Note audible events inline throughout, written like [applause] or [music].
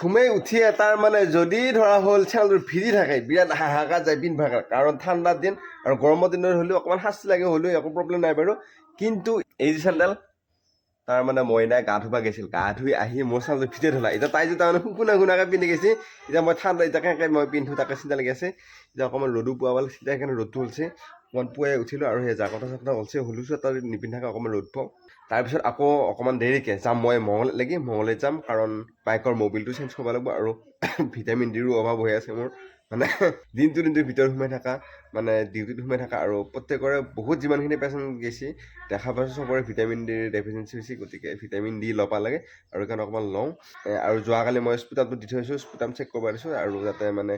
ঘুমেই উঠিয়ে তাৰ মানে যদি ধৰা হ'ল চেনেলটো ভিজি থাকে বিৰাট হাহাকাৰ যায় পিন্ধিবৰ কাৰণ ঠাণ্ডাৰ দিন আৰু গৰমৰ দিনত হ'লেও অকণমান শাস্তি লাগে হ'লেও একো প্ৰব্লেম নাই বাৰু। কিন্তু এই যে চেণ্ডেল তাৰ মানে মইনাই গা ধুবা গৈছিল। গা ধুই আহি মোৰ চেণ্ডেলটো ভিজে থলা। এতিয়া তাই যে তাৰমানে শুকুনা শুনাকৈ পিন্ধি গৈছে এতিয়া মই ঠাণ্ডা এতিয়া কেনেকৈ মই পিন্ধো তাকে চিন্তা লাগি আছে। এতিয়া অকণমান ৰ'দো পোৱা পালে চিন্তা সেইকাৰণে ৰ'দটো হৈছে অকণমান পুৱাই উঠিলোঁ আৰু সেই জাকতা চাকতা হৈছে হ'লো চুৱেটাৰ নিপিন্ধাকৈ অকণমান ৰ'দ পাওঁ। তাৰপিছত আকৌ অকণমান দেৰিকৈ যাম মই মঙললৈকে মঙললৈ যাম কাৰণ বাইকৰ মবিলটো চেঞ্জ কৰিব লাগিব আৰু [coughs] ভিটামিন ডিৰো অভাৱ হৈ আছে মোৰ। মানে [laughs] দিনটো দিনটো ভিতৰত সোমাই থকা মানে ডিউটিত সোমাই থকা আৰু প্ৰত্যেকৰে বহুত যিমানখিনি পেচেণ্ট গৈছে দেখা পাইছোঁ চবৰে ভিটামিন ডিৰ ডেফিচিয়েঞ্চি হৈছে গতিকে ভিটামিন ডি ল'ব লাগে আৰু সেইকাৰণে অকণমান লওঁ। আৰু যোৱাকালি মই স্পুটামটো দি থৈছোঁ স্পুটাম চেক কৰিব দিছোঁ আৰু যাতে মানে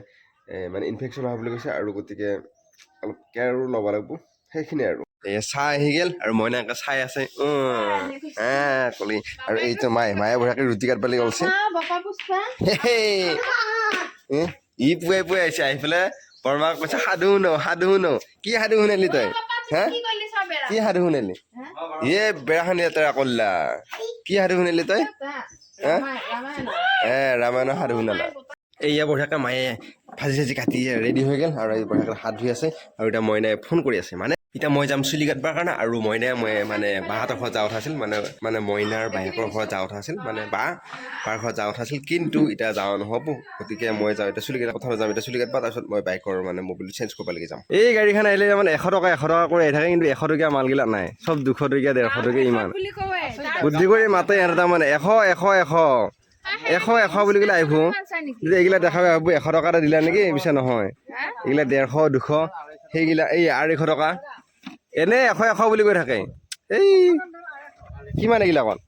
মানে ইনফেকশ্যন হোৱা বুলি কৈছে আৰু গতিকে অলপ কেয়াৰো ল'ব লাগিব। সেইখিনিয়ে আৰু। চাহ আহি গ'ল আৰু মইনা এনেকৈ চাই আছে। কলি। আৰু এইটো মায়ে মায়ে বঢ়িয়াকৈ ৰুটি কাটব লাগি ওলছে ই পুৱাই পুৱাই আহিছে, আহি পেলাই বৰমাক কৈছে, সাধু শুনো সাধু শুনো। কি সাধু শুনালি তই? হা? কি বেৰা সাধু শুনালি? ইয়ে বেৰাখন লেতেৰা কৰলা কি সাধু শুনালি তই? হা? এ, ৰামায়ণৰ সাধু শুনালা। এইয়া বঢ়িয়াকৈ মায়ে ভাজি চাজি কাটি ৰেডি হৈ গ'ল আৰু এই বঢ়িয়াকৈ হাত ধুই আছে। আৰু এতিয়া মইনাই ফোন কৰি আছে মানে এতিয়া মই যাম চুলি কাটবৰ কাৰণে আৰু মইনাই মই মানে বাহঁতৰ ঘৰত কথা আছিল মানে মানে মইনাৰ বায়েকৰ ঘৰত কথা আছিল মানে বা বাৰ ঘৰত কথা আছিল কিন্তু এতিয়া যাওঁ নহ'ব গতিকে মই যাওঁ এতিয়া চুলি কাটাৰ কথা যাম এতিয়া চুলি কাটবা তাৰপিছত মই বাইকৰ মানে মবিলটো চেঞ্জ কৰিব লাগি যাম। এই গাড়ীখন আহিলে মানে এশ টকা এশ টকা কৰি আহি থাকে কিন্তু এশ টকীয়া মালগিলা নাই চব দুশ টকীয়া ডেৰশ টকীয়া ইমান। বুদ্ধি কৰি মাতে আৰু তাৰমানে এশ এশ এশ এশ এশ বুলি ক'লে আহিব। এইগিলা দেখা পাব এশ টকা এটা দিলা নেকি পিছে নহয়। এইগিলা ডেৰশ দুশ সেইগিলা এই আঢ়ৈশ টকা। এনে এশ এশ বুলি কৈ থাকে। এই কিমান এইগিলাকত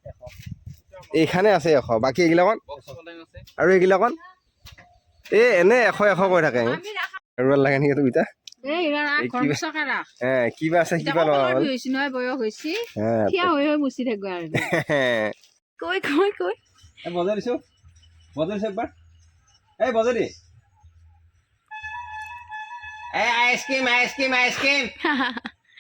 এইখানে আছে এশ বাকী এইগিলাকত আৰু এইগিলাকত এই এনে এশ এশ কৈ থাকে। আৰু লাগে নেকি এই ইমান কিবা- আছে কিবা নহয় বয়স হৈছে। হে, থিয় হৈ হৈ [laughs]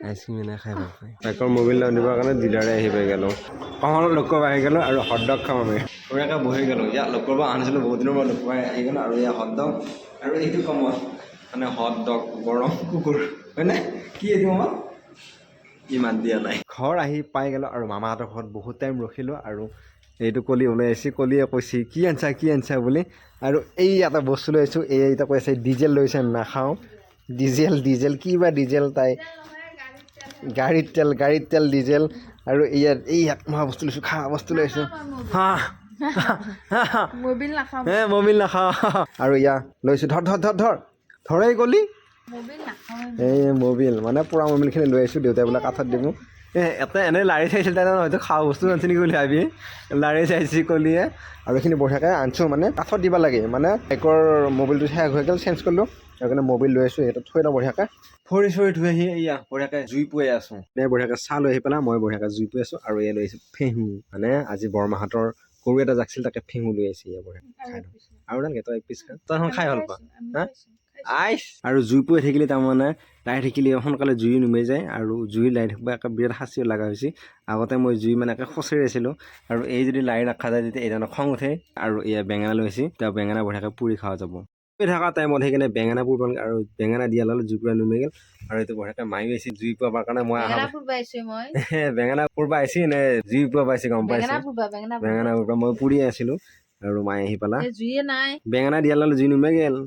আইচক্ৰীম এনে খাই ভালো পায়। বাইকৰ মোবাইল দিবৰ কাৰণে ডিলাৰে আহি পাই গ'লোঁ। কমলত লগ কৰিব আহি গ'লোঁ আৰু হটডগ খাম আমি। ধুনীয়াকৈ বহি গ'লোঁ। ইয়াত লগ কৰিব আনিছিলোঁ বহুত দিনৰ পৰা লগ কৰাই আহি গ'লোঁ আৰু ইয়াত হটডগ আৰু এইটো কমত মানে হটডগ গৰম কুকুৰ হয়নে? কি এইটো কমত? ইমান দিয়া নাই। ঘৰ আহি পাই গ'লোঁ আৰু মামাহঁতৰ ঘৰত বহুত টাইম ৰখিলোঁ আৰু এইটো কলি ওলাই আহিছে। কলিয়ে কৈছে কি আনছা কি আনছা বুলি? আৰু এই এটা বস্তু লৈ আহিছোঁ এই এতিয়া কৈ আছে ডিজেল লৈছে নাখাওঁ। ডিজেল ডিজেল কি বা ডিজেল তাই গাড়ীত তেল গাড়ীত তেল ডিজেল আৰু ইয়াত এই ইয়াত মই বস্তু লৈছোঁ খা বস্তু লৈ আহিছোঁ হা। মবিল নাখাওঁ। হে মবিল নাখাওঁ। আৰু ইয়া লৈছোঁ ধৰ ধৰ ধৰ ধৰ। ধৰেই গলি। এই মবিল মানে পুৰা মবিলখিনি লৈ আহিছোঁ দেউতাই বোলে কাঠত দিব এটা এনেই লাৰি চাইছিল তাই হয়তো খোৱা বস্তু আনিছে নেকি বুলি ভাবি। লাৰি চাইছি কলিয়ে। আৰু এইখিনি বঢ়িয়াকৈ আনিছোঁ মানে কাঠত দিব লাগে। মানে বাইকৰ মবিলটো শেষ হৈ গ'ল চেঞ্জ কৰিলোঁ। সেইকাৰণে মবিল লৈ আছোঁ সেইটো থৈ দিওঁ বঢ়িয়াকৈ। ফৰি চৰি ধুই আহি এয়া বঢ়িয়াকৈ জুই পুৱাই আছোঁ। এনে বঢ়িয়াকৈ চাহ লৈ আহি পেলাই মই বঢ়িয়াকৈ জুই পুৱাই আছোঁ আৰু এয়া লৈ আহিছোঁ ফেহু। মানে আজি বৰমাহঁতৰ গৰু এটা জাকছিল তাকে ফেহু লৈ আহিছে এয়া বঢ়িয়াকৈ খাই দিওঁ। আৰু তেনেকৈ তই এক পিচ খা। তই এখন খাই ভালো পা হা? আইচ! আৰু জুই পুৱাই থাকিলে তাৰমানে লাৰি থাকিলে সোনকালে জুই নুমাই যায় আৰু জুই লাৰি থাকিব একে বিৰাট শাস্তি লগা হৈছে। আগতে মই জুই মানে একে খচৰি আছিলোঁ আৰু এই যদি লাৰি নাখা যায় তেতিয়া এইজনৰ খং উঠে আৰু এয়া বেঙেনা লৈ আহিছে তেওঁ বেঙেনা বঢ়িয়াকৈ পুৰি খোৱা যাব। থকা টাইমত সেইকাৰণে বেঙেনা পুৰিব লাগে আৰু বেঙেনা দিয়া ল'লে জুই পুৰা গ'ল। আৰু এইটো বঢ়িয়াকৈ মাৰি আহিছে জুই পোৱাৰ কাৰণে মই বেঙেনা অহা [laughs] বেঙেনা পুৰবা আহিছে নে জুই পোৱা পাইছে গম পাইছে। বেঙেনা পুৰবা। মই পুৰি আছিলোঁ আৰু মায়ে আহি পেলাই এই জুইয়ে নাই। বেঙেনা দিয়া ল'লে জুই নুমাই গ'ল।